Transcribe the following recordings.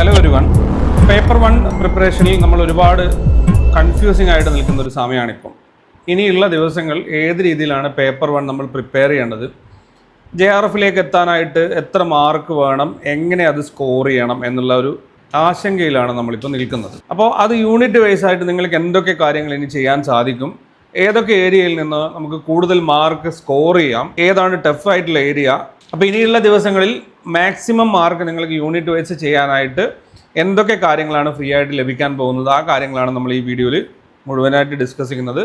Hello ഒരു one paper one പ്രിപ്പറേഷനിൽ നമ്മൾ ഒരുപാട് കൺഫ്യൂസിംഗ് ആയിട്ട് നിൽക്കുന്ന ഒരു സമയമാണിപ്പം. ഇനിയുള്ള ദിവസങ്ങൾ ഏത് രീതിയിലാണ് പേപ്പർ വൺ നമ്മൾ പ്രിപ്പയർ ചെയ്യേണ്ടത്? ജെ ആർ എഫിലേക്ക് എത്താനായിട്ട് എത്ര മാർക്ക് വേണം? എങ്ങനെ അത് സ്കോർ ചെയ്യണം? എന്നുള്ള ഒരു ആശങ്കയിലാണ് നമ്മളിപ്പോൾ നിൽക്കുന്നത്. അപ്പോൾ അത് യൂണിറ്റ് വൈസ് ആയിട്ട് നിങ്ങൾക്ക് എന്തൊക്കെ കാര്യങ്ങൾ ഇനി ചെയ്യാൻ സാധിക്കും? ഏതൊക്കെ ഏരിയയിൽ നിന്ന് നമുക്ക് കൂടുതൽ മാർക്ക് സ്കോർ ചെയ്യാം? ഏതാണ് ടഫ് ആയിട്ടുള്ള ഏരിയ അപ്പോൾ ഇനിയുള്ള ദിവസങ്ങളിൽ മാക്സിമം മാർക്ക് നിങ്ങൾക്ക് യൂണിറ്റ് വൈസ് ചെയ്യാനായിട്ട് എന്തൊക്കെ കാര്യങ്ങളാണ് ഫ്രീ ആയിട്ട് ലഭിക്കാൻ പോകുന്നത്? ആ കാര്യങ്ങളാണ് നമ്മൾ ഈ വീഡിയോയിൽ മുഴുവനായിട്ട് ഡിസ്കസ് ചെയ്യുന്നത്.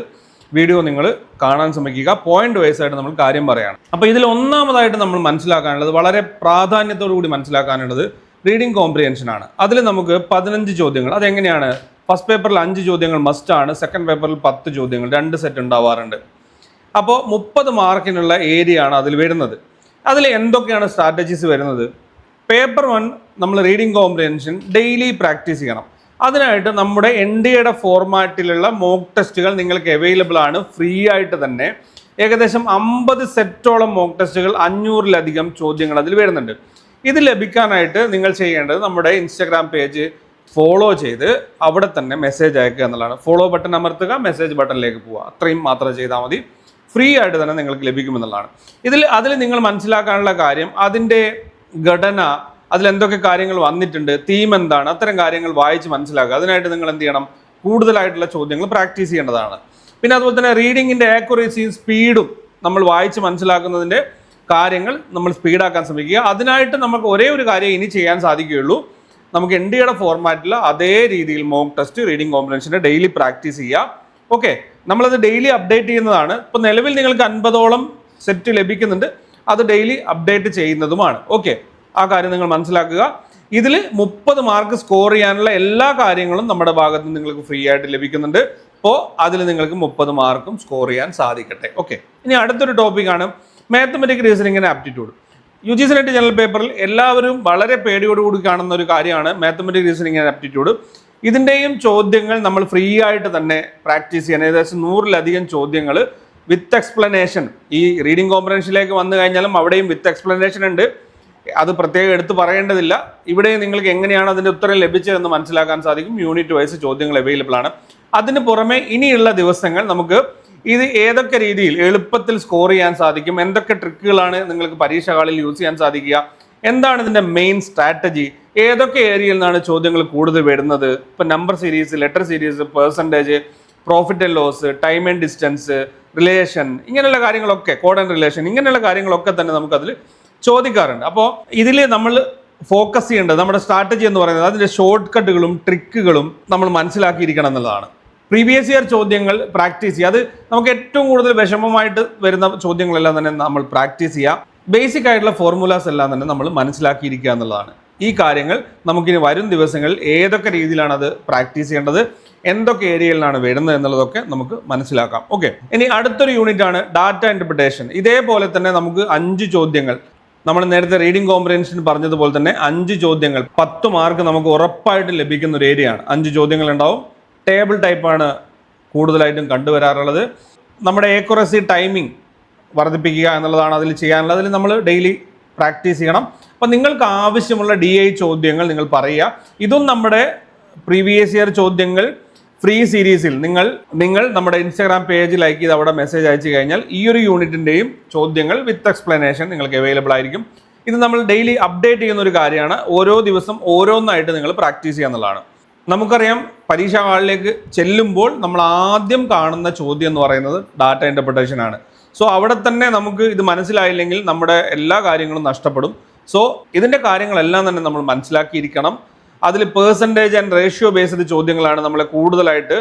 വീഡിയോ നിങ്ങൾ കാണാൻ ശ്രമിക്കുക. പോയിന്റ് വൈസ് ആയിട്ട് നമ്മൾ കാര്യം പറയാണ്. അപ്പോൾ ഇതിൽ ഒന്നാമതായിട്ട് നമ്മൾ മനസ്സിലാക്കാനുള്ളത് വളരെ പ്രാധാന്യത്തോടു കൂടി മനസ്സിലാക്കാനുള്ളത് റീഡിംഗ് കോംപ്രിഹെൻഷൻ ആണ്. അതിൽ നമുക്ക് പതിനഞ്ച് ചോദ്യങ്ങൾ അതെങ്ങനെയാണ്? ഫസ്റ്റ് പേപ്പറിൽ അഞ്ച് ചോദ്യങ്ങൾ മസ്റ്റ് ആണ് സെക്കൻഡ് പേപ്പറിൽ പത്ത് ചോദ്യങ്ങൾ രണ്ട് സെറ്റ് ഉണ്ടാവാറുണ്ട്. അപ്പോൾ മുപ്പത് മാർക്കിനുള്ള ഏരിയ ആണ് അതിൽ വരുന്നത്. അതിൽ എന്തൊക്കെയാണ് സ്ട്രാറ്റജീസ് വരുന്നത്? പേപ്പർ വൺ നമ്മൾ റീഡിംഗ് കോംപ്രിഹെൻഷൻ ഡെയിലി പ്രാക്ടീസ് ചെയ്യണം. അതിനായിട്ട് നമ്മുടെ എൻ ഡി എയുടെ ഫോർമാറ്റിലുള്ള മോക്ക് ടെസ്റ്റുകൾ നിങ്ങൾക്ക് അവൈലബിൾ ആണ്. ഫ്രീ ആയിട്ട് തന്നെ ഏകദേശം അമ്പത് സെറ്റോളം മോക്ക് ടെസ്റ്റുകൾ അഞ്ഞൂറിലധികം ചോദ്യങ്ങൾ അതിൽ വരുന്നുണ്ട്. ഇത് ലഭിക്കാനായിട്ട് നിങ്ങൾ ചെയ്യേണ്ടത് നമ്മുടെ ഇൻസ്റ്റാഗ്രാം പേജ് ഫോളോ ചെയ്ത് അവിടെ തന്നെ മെസ്സേജ് അയക്കുക എന്നുള്ളതാണ്. ഫോളോ ബട്ടൺ അമർത്തുക മെസ്സേജ് ബട്ടണിലേക്ക് പോവുക. അത്രയും മാത്രം ചെയ്താൽ മതി. ഫ്രീ ആയിട്ട് തന്നെ നിങ്ങൾക്ക് ലഭിക്കുമെന്നുള്ളതാണ്. ഇതിൽ അതിൽ നിങ്ങൾ മനസ്സിലാക്കാനുള്ള കാര്യം അതിന്റെ ഘടന അതിൽ എന്തൊക്കെ കാര്യങ്ങൾ വന്നിട്ടുണ്ട് തീം എന്താണ് അത്തരം കാര്യങ്ങൾ വായിച്ച് മനസ്സിലാക്കുക. അതിനായിട്ട് നിങ്ങൾ എന്ത് ചെയ്യണം? കൂടുതലായിട്ടുള്ള ചോദ്യങ്ങൾ പ്രാക്ടീസ് ചെയ്യേണ്ടതാണ്. പിന്നെ അതുപോലെ തന്നെ റീഡിങ്ങിന്റെ ആക്യുറേസിയും സ്പീഡും നമ്മൾ വായിച്ച് മനസ്സിലാക്കുന്നതിന്റെ കാര്യങ്ങൾ നമ്മൾ സ്പീഡാക്കാൻ ശ്രമിക്കുക. അതിനായിട്ട് നമുക്ക് ഒരേ ഒരു കാര്യം ഇനി ചെയ്യാൻ സാധിക്കുകയുള്ളൂ. നമുക്ക് എൻ ഡിയുടെ ഫോർമാറ്റിൽ അതേ രീതിയിൽ മോക്ക് ടെസ്റ്റ് റീഡിംഗ് കോമ്പിനേഷന്റെ ഡെയിലി പ്രാക്ടീസ് ചെയ്യുക ഓക്കെ നമ്മളത് ഡെയിലി അപ്ഡേറ്റ് ചെയ്യുന്നതാണ്. ഇപ്പോൾ നിലവിൽ നിങ്ങൾക്ക് അൻപതോളം സെറ്റ് ലഭിക്കുന്നുണ്ട്. അത് ഡെയിലി അപ്ഡേറ്റ് ചെയ്യുന്നതുമാണ്. ഓക്കെ ആ കാര്യം നിങ്ങൾ മനസ്സിലാക്കുക. ഇതിൽ മുപ്പത് മാർക്ക് സ്കോർ ചെയ്യാനുള്ള എല്ലാ കാര്യങ്ങളും നമ്മുടെ ഭാഗത്ത് നിന്ന് നിങ്ങൾക്ക് ഫ്രീ ആയിട്ട് ലഭിക്കുന്നുണ്ട്. അപ്പോൾ അതിൽ നിങ്ങൾക്ക് മുപ്പത് മാർക്കും സ്കോർ ചെയ്യാൻ സാധിക്കട്ടെ. ഓക്കെ ഇനി അടുത്തൊരു ടോപ്പിക്കാണ് mathematic റീസണിങ്ങിന് aptitude U G C net general പേപ്പറിൽ എല്ലാവരും വളരെ പേടിയോടുകൂടി കാണുന്ന ഒരു കാര്യമാണ് മാത്തമെറ്റിക് റീസണിങ് ആൻഡ് ആപ്റ്റിറ്റ്യൂഡ് ഇതിന്റെയും ചോദ്യങ്ങൾ നമ്മൾ ഫ്രീ ആയിട്ട് തന്നെ പ്രാക്ടീസ് ചെയ്യാൻ ഏകദേശം നൂറിലധികം ചോദ്യങ്ങൾ വിത്ത് എക്സ്പ്ലനേഷൻ ഈ റീഡിംഗ് കോമ്പറൻഷനിലേക്ക് വന്നു കഴിഞ്ഞാലും അവിടെയും വിത്ത് എക്സ്പ്ലനേഷൻ ഉണ്ട്. അത് പ്രത്യേകം എടുത്ത് പറയേണ്ടതില്ല. ഇവിടെ നിങ്ങൾക്ക് എങ്ങനെയാണ് അതിന്റെ ഉത്തരം ലഭിച്ചതെന്ന് മനസ്സിലാക്കാൻ സാധിക്കും. യൂണിറ്റ് വൈസ് ചോദ്യങ്ങൾ അവൈലബിൾ ആണ്. അതിന് പുറമെ ഇനിയുള്ള ദിവസങ്ങൾ നമുക്ക് ഇത് ഏതൊക്കെ രീതിയിൽ എളുപ്പത്തിൽ സ്കോർ ചെയ്യാൻ സാധിക്കും? എന്തൊക്കെ ട്രിക്കുകളാണ് നിങ്ങൾക്ക് പരീക്ഷ ഹാളിൽ യൂസ് ചെയ്യാൻ സാധിക്കുക? എന്താണ് ഇതിന്റെ മെയിൻ സ്ട്രാറ്റജി ഏതൊക്കെ ഏരിയയിൽ നിന്നാണ് ചോദ്യങ്ങൾ കൂടുതൽ വരുന്നത്? ഇപ്പം number series letter series percentage profit and loss time and distance relation ഇങ്ങനെയുള്ള കാര്യങ്ങളൊക്കെ കോഡ് ആൻഡ് റിലേഷൻ ഇങ്ങനെയുള്ള കാര്യങ്ങളൊക്കെ തന്നെ നമുക്കതിൽ ചോദിക്കാറുണ്ട്. അപ്പോൾ ഇതിൽ നമ്മൾ ഫോക്കസ് ചെയ്യേണ്ടത് നമ്മുടെ സ്ട്രാറ്റജി എന്ന് പറയുന്നത് അതിന്റെ ഷോർട്ട് കട്ടുകളും ട്രിക്കുകളും നമ്മൾ മനസ്സിലാക്കിയിരിക്കണം എന്നുള്ളതാണ്. പ്രീവിയസ് ഇയർ ചോദ്യങ്ങൾ പ്രാക്ടീസ് ചെയ്യുക. അത് നമുക്ക് ഏറ്റവും കൂടുതൽ വിഷമമായിട്ട് വരുന്ന ചോദ്യങ്ങളെല്ലാം തന്നെ നമ്മൾ പ്രാക്ടീസ് ചെയ്യുക. ബേസിക് ആയിട്ടുള്ള ഫോർമുലാസ് എല്ലാം തന്നെ നമ്മൾ മനസ്സിലാക്കിയിരിക്കുക എന്നുള്ളതാണ്. ഈ കാര്യങ്ങൾ നമുക്കിനി വരും ദിവസങ്ങളിൽ ഏതൊക്കെ രീതിയിലാണ് അത് പ്രാക്ടീസ് ചെയ്യേണ്ടത് എന്തൊക്കെ ഏരിയയിലാണ് വരുന്നത് എന്നുള്ളതൊക്കെ നമുക്ക് മനസ്സിലാക്കാം. ഓക്കെ ഇനി അടുത്തൊരു യൂണിറ്റ് ആണ് ഡാറ്റ ഇന്റർപ്രിട്ടേഷൻ ഇതേപോലെ തന്നെ നമുക്ക് അഞ്ച് ചോദ്യങ്ങൾ. നമ്മൾ നേരത്തെ റീഡിംഗ് കോമ്പറൻഷൻ പറഞ്ഞതുപോലെ തന്നെ അഞ്ച് ചോദ്യങ്ങൾ പത്ത് മാർക്ക് നമുക്ക് ഉറപ്പായിട്ട് ലഭിക്കുന്ന ഒരു ഏരിയയാണ് അഞ്ച് ചോദ്യങ്ങൾ ഉണ്ടാവും ടേബിൾ ടൈപ്പാണ് കൂടുതലായിട്ടും കണ്ടുവരാറുള്ളത്. നമ്മുടെ ഏക്കുറസി ടൈമിംഗ് വർദ്ധിപ്പിക്കുക എന്നുള്ളതാണ് അതിൽ ചെയ്യാനുള്ളത്. അതിൽ നമ്മൾ ഡെയിലി പ്രാക്ടീസ് ചെയ്യണം. അപ്പം നിങ്ങൾക്ക് ആവശ്യമുള്ള ഡി ഐ ചോദ്യങ്ങൾ നിങ്ങൾ പറയുക. ഇതും നമ്മുടെ പ്രീവിയസ് ഇയർ ചോദ്യങ്ങൾ ഫ്രീ സീരീസിൽ നിങ്ങൾ നിങ്ങൾ നമ്മുടെ ഇൻസ്റ്റാഗ്രാം പേജ് ലൈക്ക് ചെയ്ത് അവിടെ മെസ്സേജ് അയച്ചു കഴിഞ്ഞാൽ ഈ ഒരു യൂണിറ്റിന്റെയും ചോദ്യങ്ങൾ വിത്ത് എക്സ്പ്ലനേഷൻ നിങ്ങൾക്ക് അവൈലബിൾ ആയിരിക്കും. ഇത് നമ്മൾ ഡെയിലി അപ്ഡേറ്റ് ചെയ്യുന്ന ഒരു കാര്യമാണ്. ഓരോ ദിവസം ഓരോന്നായിട്ട് നിങ്ങൾ പ്രാക്ടീസ് ചെയ്യുക എന്നുള്ളതാണ്. നമുക്കറിയാം പരീക്ഷാ ഹാളിലേക്ക് ചെല്ലുമ്പോൾ നമ്മൾ ആദ്യം കാണുന്ന ചോദ്യം എന്ന് പറയുന്നത് ഡാറ്റ ഇന്റർപ്രിട്ടേഷൻ ആണ്. സോ അവിടെ തന്നെ നമുക്ക് ഇത് മനസ്സിലായില്ലെങ്കിൽ നമ്മുടെ എല്ലാ കാര്യങ്ങളും നഷ്ടപ്പെടും. സോ ഇതിന്റെ കാര്യങ്ങളെല്ലാം തന്നെ നമ്മൾ മനസ്സിലാക്കിയിരിക്കണം. അതിൽ പേഴ്സന്റേജ് ആൻഡ് റേഷ്യോ ബേസ്ഡ് ചോദ്യങ്ങളാണ് നമ്മളെ കൂടുതലായിട്ട്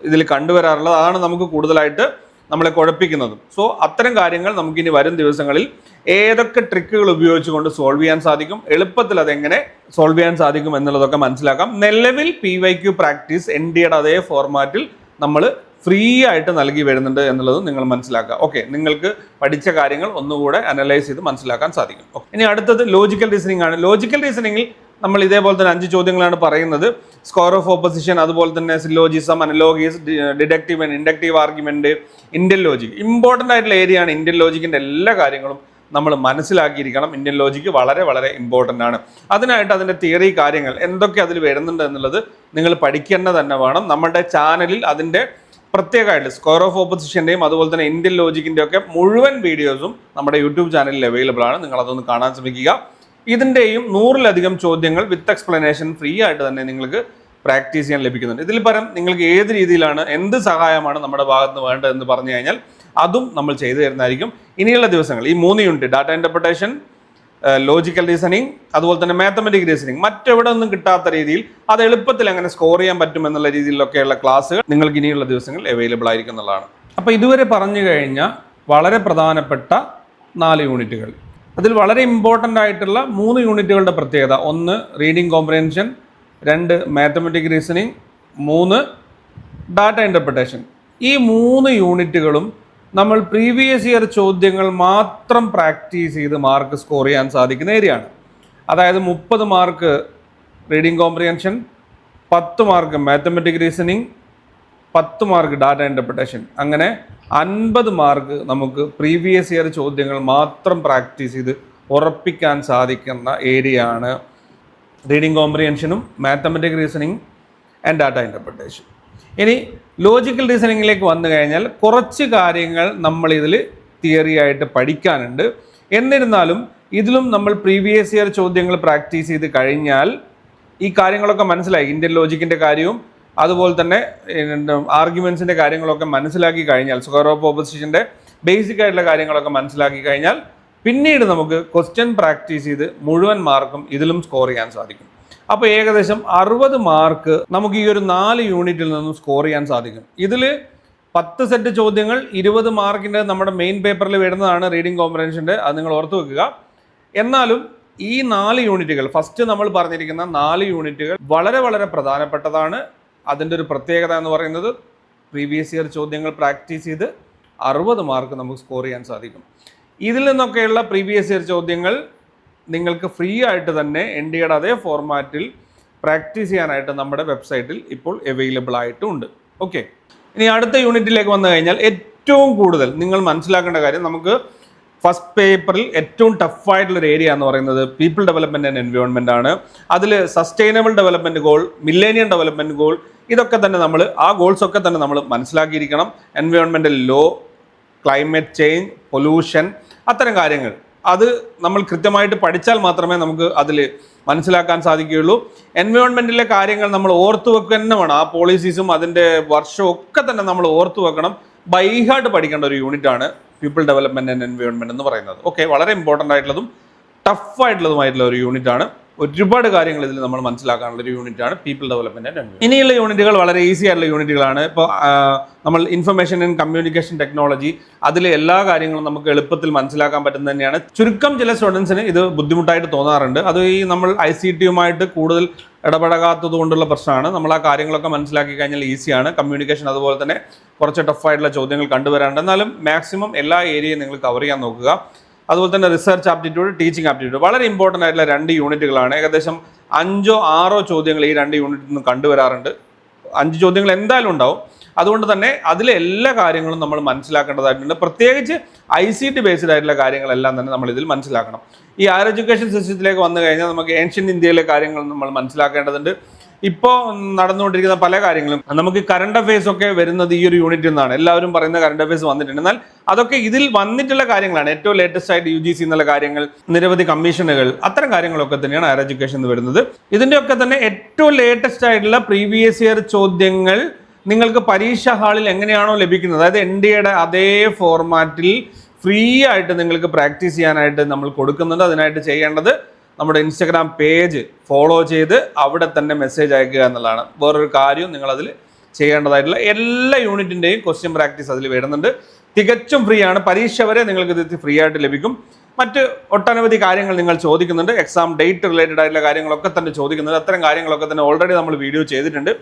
ഇതിൽ കണ്ടുവരാറുള്ളത്. അതാണ് നമുക്ക് കൂടുതലായിട്ട് നമ്മളെ കുഴപ്പിക്കുന്നതും. സോ അത്തരം കാര്യങ്ങൾ നമുക്കിനി വരും ദിവസങ്ങളിൽ ഏതൊക്കെ ട്രിക്കുകൾ ഉപയോഗിച്ചുകൊണ്ട് സോൾവ് ചെയ്യാൻ സാധിക്കും എളുപ്പത്തിൽ അതെങ്ങനെ സോൾവ് ചെയ്യാൻ സാധിക്കും എന്നുള്ളതൊക്കെ മനസ്സിലാക്കാം. നിലവിൽ P Y Q practice N ഡിയുടെ അതേ ഫോർമാറ്റിൽ നമ്മൾ ഫ്രീ ആയിട്ട് നൽകി വരുന്നുണ്ട് എന്നുള്ളത് നിങ്ങൾ മനസ്സിലാക്കുക. ഓക്കെ നിങ്ങൾക്ക് പഠിച്ച കാര്യങ്ങൾ ഒന്നുകൂടെ അനലൈസ് ചെയ്ത് മനസ്സിലാക്കാൻ സാധിക്കും. ഇനി അടുത്തത് ലോജിക്കൽ റീസണിംഗ് ആണ്. ലോജിക്കൽ റീസണിങ്ങിൽ നമ്മൾ ഇതേപോലെ തന്നെ അഞ്ച് ചോദ്യങ്ങളാണ് പറയുന്നത്. സ്കോർ ഓഫ് ഓപ്പോസിഷൻ അതുപോലെ തന്നെ syllogism analogies deductive and inductive argument Indian logic important ആയിട്ടുള്ള ഏരിയയാണ് ഇന്ത്യൻ ലോജിക്കിന്റെ എല്ലാ കാര്യങ്ങളും നമ്മൾ മനസ്സിലാക്കിയിരിക്കണം. ഇന്ത്യൻ ലോജിക്ക് വളരെ വളരെ ഇമ്പോർട്ടന്റ് ആണ്. അതിനായിട്ട് അതിന്റെ തിയറി കാര്യങ്ങൾ എന്തൊക്കെ അതിൽ വരുന്നുണ്ട് എന്നുള്ളത് നിങ്ങൾ പഠിക്കേണ്ട തന്നെ വേണം. നമ്മുടെ ചാനലിൽ അതിന്റെ പ്രത്യേകമായിട്ട് സ്ക്വയർ ഓഫ് ഓപ്പോസിഷന്റെയും അതുപോലെ തന്നെ ഇന്ത്യൻ ലോജിക്കിന്റെ ഒക്കെ മുഴുവൻ വീഡിയോസും നമ്മുടെ യൂട്യൂബ് ചാനലിൽ അവൈലബിൾ ആണ്. നിങ്ങൾ അതൊന്ന് കാണാൻ ശ്രമിക്കുക. ഇതിന്റെയും നൂറിലധികം ചോദ്യങ്ങൾ വിത്ത് എക്സ്പ്ലനേഷൻ ഫ്രീ ആയിട്ട് തന്നെ നിങ്ങൾക്ക് പ്രാക്ടീസ് ചെയ്യാൻ ലഭിക്കുന്നുണ്ട്. ഇതിൽ പരം നിങ്ങൾക്ക് ഏത് രീതിയിലാണ് എന്ത് സഹായമാണ് നമ്മുടെ ഭാഗത്ത് നിന്ന് വേണ്ടതെന്ന് പറഞ്ഞു കഴിഞ്ഞാൽ അതും നമ്മൾ ചെയ്തു തരുന്നതായിരിക്കും. ഇനിയുള്ള ദിവസങ്ങൾ ഈ മൂന്ന് unit data interpretation logical reasoning അതുപോലെ തന്നെ മാത്തമെറ്റിക് റീസണിങ് മറ്റെവിടെ ഒന്നും കിട്ടാത്ത രീതിയിൽ അത് എളുപ്പത്തിൽ എങ്ങനെ സ്കോർ ചെയ്യാൻ പറ്റും എന്നുള്ള രീതിയിലൊക്കെയുള്ള ക്ലാസ്സുകൾ നിങ്ങൾക്ക് ഇനിയുള്ള ദിവസങ്ങളിൽ അവൈലബിൾ ആയിരിക്കും എന്നുള്ളതാണ്. അപ്പോൾ ഇതുവരെ പറഞ്ഞു കഴിഞ്ഞ വളരെ പ്രധാനപ്പെട്ട നാല് യൂണിറ്റുകൾ അതിൽ വളരെ ഇമ്പോർട്ടന്റ് ആയിട്ടുള്ള മൂന്ന് യൂണിറ്റുകളുടെ പ്രത്യേകത. ഒന്ന് റീഡിംഗ് കോംപ്രഹെൻഷൻ രണ്ട് മാത്തമെറ്റിക് റീസണിങ് മൂന്ന് ഡാറ്റ ഇന്റർപ്രിട്ടേഷൻ ഈ മൂന്ന് യൂണിറ്റുകളും നമ്മൾ പ്രീവിയസ് ഇയർ ചോദ്യങ്ങൾ മാത്രം പ്രാക്ടീസ് ചെയ്ത് മാർക്ക് സ്കോർ ചെയ്യാൻ സാധിക്കുന്ന ഏരിയയാണ് അതായത് മുപ്പത് മാർക്ക് റീഡിംഗ് കോംപ്രിഹെൻഷൻ പത്ത് മാർക്ക് മാത്തമെറ്റിക് റീസണിങ് പത്ത് മാർക്ക് ഡാറ്റ ഇന്റർപ്രിട്ടേഷൻ അങ്ങനെ അൻപത് മാർക്ക് നമുക്ക് പ്രീവിയസ് ഇയർ ചോദ്യങ്ങൾ മാത്രം പ്രാക്ടീസ് ചെയ്ത് ഉറപ്പിക്കാൻ സാധിക്കുന്ന ഏരിയയാണ് reading കോംപ്രിഹെൻഷനും mathematic reasoning and data interpretation ഇനി ലോജിക്കൽ റീസണിങ്ങിലേക്ക് വന്നു കഴിഞ്ഞാൽ കുറച്ച് കാര്യങ്ങൾ നമ്മൾ തിയറി ആയിട്ട് പഠിക്കാനുണ്ട്. എന്നിരുന്നാലും ഇതിലും നമ്മൾ പ്രീവിയസ് ഇയർ ചോദ്യങ്ങൾ പ്രാക്ടീസ് ചെയ്ത് കഴിഞ്ഞാൽ ഈ കാര്യങ്ങളൊക്കെ മനസ്സിലായി. ഇന്ത്യൻ ലോജിക്കിന്റെ കാര്യവും അതുപോലെ തന്നെ ആർഗ്യുമെൻസിന്റെ കാര്യങ്ങളൊക്കെ മനസ്സിലാക്കി കഴിഞ്ഞാൽ സ്ക്വയർ ഓഫ് ഓപ്പോസിഷന്റെ ബേസിക് ആയിട്ടുള്ള കാര്യങ്ങളൊക്കെ മനസ്സിലാക്കി കഴിഞ്ഞാൽ പിന്നീട് നമുക്ക് ക്വസ്റ്റ്യൻ പ്രാക്ടീസ് ചെയ്ത് മുഴുവൻ മാർക്കും ഇതിലും സ്കോർ ചെയ്യാൻ സാധിക്കും. അപ്പോൾ ഏകദേശം അറുപത് മാർക്ക് നമുക്ക് ഈ ഒരു നാല് യൂണിറ്റിൽ നിന്നും സ്കോർ ചെയ്യാൻ സാധിക്കും. ഇതിൽ പത്ത് സെറ്റ് ചോദ്യങ്ങൾ ഇരുപത് മാർക്കിന്റെ നമ്മുടെ മെയിൻ പേപ്പറിൽ വരുന്നതാണ് റീഡിംഗ് കോമ്പറൻഷന്റെ അത് നിങ്ങൾ ഓർത്ത് വെക്കുക. എന്നാലും ഈ നാല് യൂണിറ്റുകൾ ഫസ്റ്റ് നമ്മൾ പറഞ്ഞിരിക്കുന്ന നാല് യൂണിറ്റുകൾ വളരെ വളരെ പ്രധാനപ്പെട്ടതാണ്. അതിന്റെ ഒരു പ്രത്യേകത എന്ന് പറയുന്നത് പ്രീവിയസ് ഇയർ ചോദ്യങ്ങൾ പ്രാക്ടീസ് ചെയ്ത് അറുപത് മാർക്ക് നമുക്ക് സ്കോർ ചെയ്യാൻ സാധിക്കും. ഇതിൽ നിന്നൊക്കെയുള്ള പ്രീവിയസ് ഇയർ ചോദ്യങ്ങൾ നിങ്ങൾക്ക് ഫ്രീ ആയിട്ട് തന്നെ എൻ ഡിയുടെ അതേ ഫോർമാറ്റിൽ പ്രാക്ടീസ് ചെയ്യാനായിട്ട് നമ്മുടെ വെബ്സൈറ്റിൽ ഇപ്പോൾ അവൈലബിൾ ആയിട്ടുണ്ട്. ഓക്കെ ഇനി അടുത്ത യൂണിറ്റിലേക്ക് വന്നു കഴിഞ്ഞാൽ ഏറ്റവും കൂടുതൽ നിങ്ങൾ മനസ്സിലാക്കേണ്ട കാര്യം നമുക്ക് ഫസ്റ്റ് പേപ്പറിൽ ഏറ്റവും ടഫായിട്ടുള്ള ഒരു ഏരിയ എന്ന് പറയുന്നത് പീപ്പിൾ ഡെവലപ്മെന്റ് ആൻഡ് എൻവയോൺമെന്റ് ആണ്. അതിൽ sustainable development goal millennium development goal ഇതൊക്കെ തന്നെ നമ്മൾ ആ ഗോൾസൊക്കെ തന്നെ നമ്മൾ മനസ്സിലാക്കിയിരിക്കണം. എൻവയോൺമെന്റൽ ലോ ക്ലൈമറ്റ് ചേഞ്ച് പൊല്യൂഷൻ അത്തരം കാര്യങ്ങൾ. അത് നമ്മൾ കൃത്യമായിട്ട് പഠിച്ചാൽ മാത്രമേ നമുക്ക് അതിൽ മനസ്സിലാക്കാൻ സാധിക്കുകയുള്ളൂ. എൻവയോൺമെന്റിലെ കാര്യങ്ങൾ നമ്മൾ ഓർത്തു വെക്കുക തന്നെ വേണം. ആ പോളിസീസും അതിന്റെ വർഷവും ഒക്കെ തന്നെ നമ്മൾ ഓർത്തു വെക്കണം. ബൈഹാർട്ട് പഠിക്കേണ്ട ഒരു യൂണിറ്റ് ആണ് പീപ്പിൾ ഡെവലപ്മെന്റ് ആൻഡ് എൻവയോൺമെന്റ് എന്ന് പറയുന്നത്. ഓക്കെ വളരെ ഇമ്പോർട്ടന്റ് ആയിട്ടുള്ളതും ടഫ് ആയിട്ടുള്ളതുമായിട്ടുള്ള ഒരു യൂണിറ്റാണ് ഒരുപാട് കാര്യങ്ങൾ ഇതിൽ നമ്മൾ മനസ്സിലാക്കാനുള്ള ഒരു യൂണിറ്റ് ആണ് പീപ്പിൾ ഡെവലപ്മെന്റ് ഇനിയുള്ള യൂണിറ്റുകൾ വളരെ ഈസി ആയിട്ടുള്ള യൂണിറ്റുകളാണ് ഇപ്പോൾ നമ്മൾ ഇൻഫർമേഷൻ ആൻഡ് കമ്മ്യൂണിക്കേഷൻ ടെക്നോളജി അതിലെ എല്ലാ കാര്യങ്ങളും നമുക്ക് എളുപ്പത്തിൽ മനസ്സിലാക്കാൻ പറ്റുന്ന തന്നെയാണ്. ചുരുക്കം ചില സ്റ്റുഡൻസിന് ഇത് ബുദ്ധിമുട്ടായിട്ട് തോന്നാറുണ്ട്. അത് ഈ നമ്മൾ ഐ സി ടിയുമായിട്ട് കൂടുതൽ ഇടപഴകാത്തത് കൊണ്ടുള്ള പ്രശ്നമാണ്. നമ്മൾ ആ കാര്യങ്ങളൊക്കെ മനസ്സിലാക്കി കഴിഞ്ഞാൽ ഈസിയാണ് കമ്മ്യൂണിക്കേഷൻ അതുപോലെ തന്നെ കുറച്ച് ടഫായിട്ടുള്ള ചോദ്യങ്ങൾ കണ്ടുവരാറുണ്ട്. എന്നാലും മാക്സിമം എല്ലാ ഏരിയയും നിങ്ങൾ കവർ ചെയ്യാൻ നോക്കുക. അതുപോലെ തന്നെ റിസർച്ച് ആപ്റ്റിറ്റ്യൂഡ് ടീച്ചിങ് ആപ്റ്റിറ്റ്യൂഡ് വളരെ ഇമ്പോർട്ടന്റ് ആയിട്ടുള്ള രണ്ട് യൂണിറ്റുകളാണ്. ഏകദേശം അഞ്ചോ ആറോ ചോദ്യങ്ങൾ ഈ രണ്ട് യൂണിറ്റിൽ നിന്ന് കണ്ടുവരാറുണ്ട്. അഞ്ച് ചോദ്യങ്ങൾ എന്തായാലും ഉണ്ടാവും. അതുകൊണ്ട് തന്നെ അതിലെ എല്ലാ കാര്യങ്ങളും നമ്മൾ മനസ്സിലാക്കേണ്ടതായിട്ടുണ്ട്. പ്രത്യേകിച്ച് ഐ സി ടി ബേസ്ഡ് ആയിട്ടുള്ള കാര്യങ്ങളെല്ലാം തന്നെ നമ്മൾ ഇതിൽ മനസ്സിലാക്കണം. ഈ ഹയർ എഡ്യൂക്കേഷൻ സിസ്റ്റത്തിലേക്ക് വന്നു കഴിഞ്ഞാൽ നമുക്ക് ഏൻഷ്യൻ ഇന്ത്യയിലെ കാര്യങ്ങൾ നമ്മൾ മനസ്സിലാക്കേണ്ടതുണ്ട്. ഇപ്പോൾ നടന്നുകൊണ്ടിരിക്കുന്ന പല കാര്യങ്ങളും നമുക്ക് കറണ്ട് അഫയേഴ്സ് ഒക്കെ വരുന്നത് ഈ ഒരു യൂണിറ്റിൽ നിന്നാണ്. എല്ലാവരും പറയുന്ന കറണ്ട് അഫയേഴ്സ് വന്നിട്ടുണ്ട്. എന്നാൽ അതൊക്കെ ഇതിൽ വന്നിട്ടുള്ള കാര്യങ്ങളാണ്. ഏറ്റവും ലേറ്റസ്റ്റ് ആയിട്ട് യു ജി സി എന്നുള്ള കാര്യങ്ങൾ നിരവധി കമ്മീഷനുകൾ അത്തരം കാര്യങ്ങളൊക്കെ തന്നെയാണ് ഹയർ എഡ്യൂക്കേഷൻ എന്ന് വരുന്നത്. ഇതിന്റെയൊക്കെ തന്നെ ഏറ്റവും ലേറ്റസ്റ്റ് ആയിട്ടുള്ള പ്രീവിയസ് ഇയർ ചോദ്യങ്ങൾ നിങ്ങൾക്ക് പരീക്ഷാ ഹാളിൽ എങ്ങനെയാണോ ലഭിക്കുന്നത്. അതായത് എൻ ഡി എയുടെ അതേ ഫോർമാറ്റിൽ ഫ്രീ ആയിട്ട് നിങ്ങൾക്ക് പ്രാക്ടീസ് ചെയ്യാനായിട്ട് നമ്മൾ കൊടുക്കുന്നുണ്ട്. അതിനായിട്ട് ചെയ്യേണ്ടത് നമ്മുടെ ഇൻസ്റ്റഗ്രാം പേജ് ഫോളോ ചെയ്ത് അവിടെ തന്നെ മെസ്സേജ് അയക്കുക എന്നുള്ളതാണ്. വേറൊരു കാര്യവും നിങ്ങളതിൽ ചെയ്യേണ്ടതായിട്ടുള്ള എല്ലാ യൂണിറ്റിന്റെയും ക്വസ്റ്റ്യൻ പ്രാക്ടീസ് അതിൽ വരുന്നുണ്ട്. തികച്ചും ഫ്രീ ആണ്. പരീക്ഷ വരെ നിങ്ങൾക്ക് ഇത് ഫ്രീ ആയിട്ട് ലഭിക്കും. മറ്റ് ഒട്ടനവധി കാര്യങ്ങൾ നിങ്ങൾ ചോദിക്കുന്നുണ്ട്. എക്സാം ഡേറ്റ് റിലേറ്റഡ് ആയിട്ടുള്ള കാര്യങ്ങളൊക്കെ തന്നെ ചോദിക്കുന്നുണ്ട്. അത്തരം കാര്യങ്ങളൊക്കെ തന്നെ ഓൾറെഡി നമ്മൾ വീഡിയോ ചെയ്തിട്ടുണ്ട്.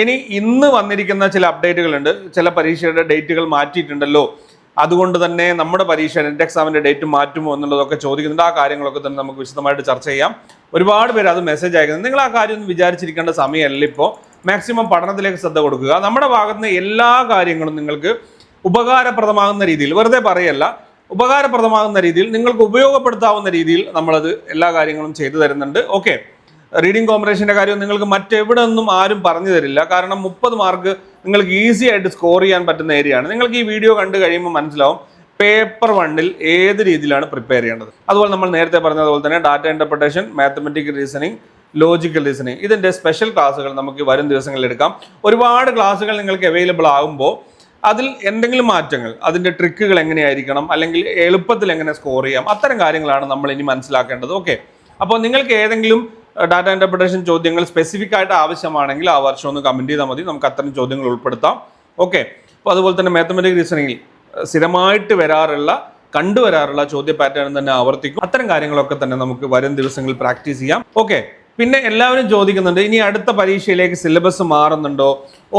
ഇനി ഇന്ന് വന്നിരിക്കുന്ന ചില അപ്ഡേറ്റുകളുണ്ട് ചില പരീക്ഷയുടെ ഡേറ്റുകൾ മാറ്റിയിട്ടുണ്ടല്ലോ. അതുകൊണ്ട് തന്നെ നമ്മുടെ പരീക്ഷ നെറ്റ് എക്സാമിന്റെ ഡേറ്റ് മാറ്റുമോ എന്നുള്ളതൊക്കെ ചോദിക്കുന്നുണ്ട്. ആ കാര്യങ്ങളൊക്കെ തന്നെ നമുക്ക് വിശദമായിട്ട് ചർച്ച ചെയ്യാം. ഒരുപാട് പേര് അത് മെസ്സേജ് അയക്കുന്നത് നിങ്ങൾ ആ കാര്യം ഒന്നും വിചാരിച്ചിരിക്കേണ്ട സമയമല്ല ഇപ്പോൾ മാക്സിമം പഠനത്തിലേക്ക് ശ്രദ്ധ കൊടുക്കുക. നമ്മുടെ ഭാഗത്ത് നിന്ന് എല്ലാ കാര്യങ്ങളും നിങ്ങൾക്ക് ഉപകാരപ്രദമാകുന്ന രീതിയിൽ വെറുതെ പറയല്ല ഉപകാരപ്രദമാകുന്ന രീതിയിൽ നിങ്ങൾക്ക് ഉപയോഗപ്പെടുത്താവുന്ന രീതിയിൽ നമ്മളത് എല്ലാ കാര്യങ്ങളും ചെയ്തു തരുന്നുണ്ട്. ഓക്കെ റീഡിംഗ് കോമ്പറേഷന്റെ കാര്യം നിങ്ങൾക്ക് മറ്റെവിടെ നിന്നും ആരും പറഞ്ഞു തരില്ല. കാരണം മുപ്പത് മാർക്ക് നിങ്ങൾക്ക് ഈസി ആയിട്ട് സ്കോർ ചെയ്യാൻ പറ്റുന്ന ഏരിയയാണ് നിങ്ങൾക്ക് ഈ വീഡിയോ കണ്ടു കഴിയുമ്പോൾ മനസ്സിലാവും പേപ്പർ വണ്ണിൽ ഏത് രീതിയിലാണ് പ്രിപ്പയർ ചെയ്യേണ്ടത്. അതുപോലെ നമ്മൾ നേരത്തെ പറഞ്ഞതുപോലെ തന്നെ data interpretation mathematical reasoning logical reasoning ഇതിന്റെ സ്പെഷ്യൽ ക്ലാസ്സുകൾ നമുക്ക് വരും ദിവസങ്ങളിൽ എടുക്കാം. ഒരുപാട് ക്ലാസ്സുകൾ നിങ്ങൾക്ക് അവൈലബിൾ ആകുമ്പോൾ അതിൽ എന്തെങ്കിലും മാറ്റങ്ങൾ അതിന്റെ ട്രിക്കുകൾ എങ്ങനെയായിരിക്കണം അല്ലെങ്കിൽ എളുപ്പത്തിൽ എങ്ങനെ സ്കോർ ചെയ്യാം അത്തരം കാര്യങ്ങളാണ് നമ്മൾ ഇനി മനസ്സിലാക്കേണ്ടത്. ഓക്കെ അപ്പോൾ നിങ്ങൾക്ക് ഏതെങ്കിലും ഡാറ്റ ഇന്റർപ്രിട്ടേഷൻ ചോദ്യങ്ങൾ സ്പെസിഫിക് ആയിട്ട് ആവശ്യമാണെങ്കിൽ ആ വർഷം ഒന്ന് കമന്റ് ചെയ്താൽ മതി. നമുക്ക് അത്തരം ചോദ്യങ്ങൾ ഉൾപ്പെടുത്താം. ഓക്കെ അപ്പോൾ അതുപോലെ തന്നെ മാത്തമെറ്റിക് റീസണിങ്ങിൽ സ്ഥിരമായിട്ട് വരാറുള്ള കണ്ടുവരാറുള്ള ചോദ്യ പാറ്റേൺ തന്നെ ആവർത്തിക്കും. അത്തരം കാര്യങ്ങളൊക്കെ തന്നെ നമുക്ക് വരും ദിവസങ്ങളിൽ പ്രാക്ടീസ് ചെയ്യാം. ഓക്കെ പിന്നെ എല്ലാവരും ചോദിക്കുന്നുണ്ട് ഇനി അടുത്ത പരീക്ഷയിലേക്ക് സിലബസ് മാറുന്നുണ്ടോ?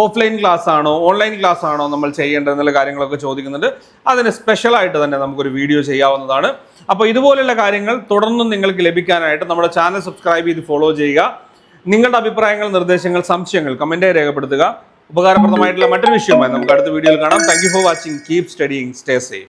ഓഫ്ലൈൻ ക്ലാസ് ആണോ ഓൺലൈൻ ക്ലാസ് ആണോ നമ്മൾ ചെയ്യേണ്ടത് എന്നുള്ള കാര്യങ്ങളൊക്കെ ചോദിക്കുന്നുണ്ട്. അതിന് സ്പെഷ്യൽ ആയിട്ട് തന്നെ നമുക്കൊരു വീഡിയോ ചെയ്യാവുന്നതാണ്. അപ്പോൾ ഇതുപോലെയുള്ള കാര്യങ്ങൾ തുടർന്നും നിങ്ങൾക്ക് ലഭിക്കാനായിട്ട് നമ്മുടെ ചാനൽ സബ്സ്ക്രൈബ് ചെയ്ത് ഫോളോ ചെയ്യുക. നിങ്ങളുടെ അഭിപ്രായങ്ങൾ നിർദ്ദേശങ്ങൾ സംശയങ്ങൾ കമന്റായി രേഖപ്പെടുത്തുക. ഉപകാരപ്രദമായിട്ടുള്ള മറ്റൊരു വിഷയമായി നമുക്ക് അടുത്ത വീഡിയോയിൽ കാണാം. Thank for watching keep studying stay safe